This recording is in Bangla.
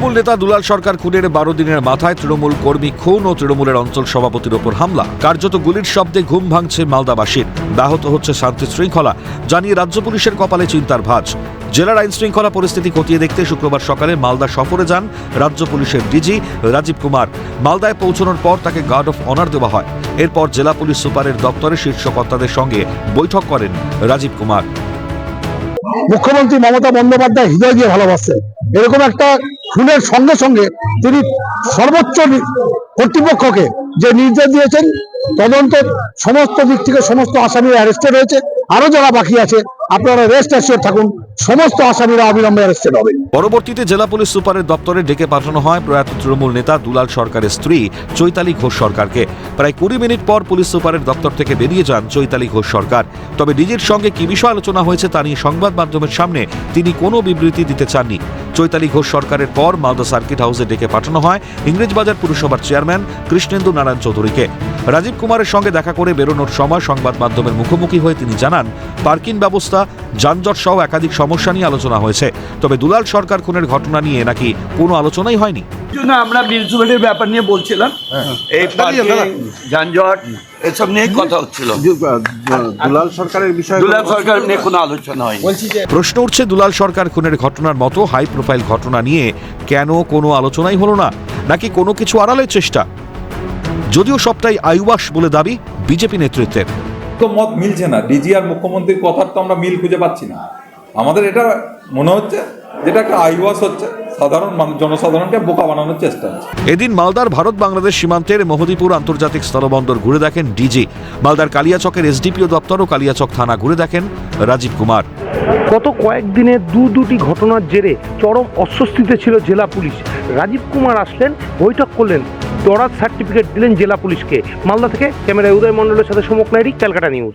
তৃণমূল নেতা দুলাল সরকার খুনের বারো দিনের মাথায় তৃণমূল কর্মী খুন ও তৃণমূলের অঞ্চল সভাপতির ওপর হামলা। কার্যত গুলির শব্দে ঘুম ভাঙছে মালদাবাসীর। ব্যাহত হচ্ছে শান্তি শৃঙ্খলা, জানিয়ে রাজ্য পুলিশের কপালে চিন্তার ভাঁজ। জেলার আইন শৃঙ্খলা পরিস্থিতি খতিয়ে দেখতে শুক্রবার সকালে মালদা সফরে যান রাজ্য পুলিশের ডিজি রাজীব কুমার। মালদায় পৌঁছানোর পর তাকে গার্ড অফ অনার দেওয়া হয়। এরপর জেলা পুলিশ সুপারের দপ্তরে শীর্ষ কর্তাদের সঙ্গে বৈঠক করেন রাজীব কুমার। মুখ্যমন্ত্রী মমতা বন্দ্যোপাধ্যায় হৃদয় দিয়ে ভালোবাসেন এরকম একটা খুনের সঙ্গে সঙ্গে তিনি সর্বোচ্চ কর্তৃপক্ষকে যে নির্দেশ দিয়েছেন, তদন্তের সমস্ত দিক থেকে সমস্ত আসামি অ্যারেস্টে রয়েছে আরও যারা বাকি আছে আপনারা রেস্ট অ্যাসিওর থাকুন, সমস্ত আসামিরা অবিলম্বে অ্যারেস্টেড হবে। পরবর্তীতে জেলা পুলিশ সুপারের দপ্তরে ডেকে পাঠানো হয় প্রয়াত তৃণমূল নেতা দুলাল সরকারের স্ত্রী চৈতালি ঘোষ সরকারকে। প্রায় কুড়ি মিনিট পর পুলিশ সুপারের দপ্তর থেকে বেরিয়ে যান চৈতালি ঘোষ সরকার। তবে ডিজির সঙ্গে কি বিষয় আলোচনা হয়েছে তা নিয়ে সংবাদ মাধ্যমের সামনে তিনি কোনো বিবৃতি দিতে চাননি। চৈতালি ঘোষ সরকারের পর মালদা সার্কিট হাউসে ডেকে পাঠানো হয় ইংরেজবাজার পুরসভার চেয়ারম্যান কৃষ্ণেন্দু নারায়ণ চৌধুরীকে। রাজীব কুমারের সঙ্গে দেখা করে বেরোনোর সময় সংবাদ মাধ্যমের মুখোমুখি হয়ে তিনি জানান, পার্কিং ব্যবস্থা যানজট সহ একাধিক সমস্যা নিয়ে আলোচনা হয়েছে। তবে দুলাল সরকার খুনের ঘটনা নিয়ে নাকি কোনো আলোচনাই হয়নি। জন্য আমরা মিউনিসিপ্যালিটির ব্যাপার নিয়ে বলছিলাম। এই যানজট এসব নিয়ে কথা হচ্ছিল। দুলাল সরকারের বিষয়ে দুলাল সরকার নিয়ে কোনো আলোচনা হয়নি। প্রশ্ন উঠছে দুলাল সরকার খুনের ঘটনার মতো হাই প্রোফাইল ঘটনা নিয়ে কেন কোনো আলোচনাই হলো না নাকি কোনো কিছু আড়ালের চেষ্টা? যদিও সবটাই আয়ুবাস বলে দাবি বিজেপি নেতৃত্বের। তো মত মিলছে না। ডিজি আর মুখ্যমন্ত্রীর কথার তো আমরা মিল খুঁজে পাচ্ছি না। আমাদের এটা মনে হচ্ছে যেটা একটা আইওয়াস হচ্ছে সাধারণ মানুষ জনসাধারণকে বোকা বানানোর চেষ্টা হচ্ছে। এদিন মালদার ভারত বাংলাদেশ সীমান্তের মোহদীপুর আন্তর্জাতিক স্থলবন্দর ঘুরে দেখেন ডিজি। মালদার কালিয়াচকের এসডিপিও দপ্তর ও কালিয়াচক থানা ঘুরে দেখেন রাজীব কুমার। গত কয়েকদিনে দু দুটি ঘটনার জেরে চরম অস্বস্তিতে ছিল জেলা পুলিশ। রাজীব কুমার আসলেন বৈঠক করলেন দরাজ সার্টিফিকেট দিলেন জেলা পুলিশকে। মালদা থেকে ক্যামেরায় উদয় মণ্ডলের সাথে সমক নাইরি ক্যালকাটা নিউজ।